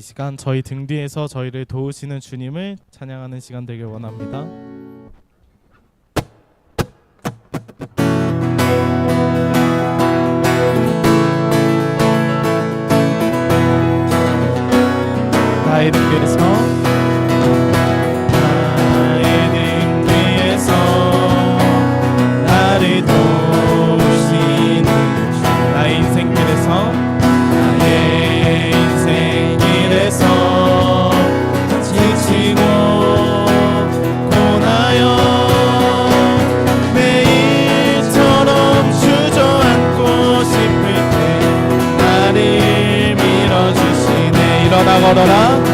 시간 저희 등 뒤에서 저희를 도우시는 주님을 찬양하는 시간 되길 원합니다. 나의 등 뒤에서 나를 도우시는 주 나의 인생길에서 일어나 걸어라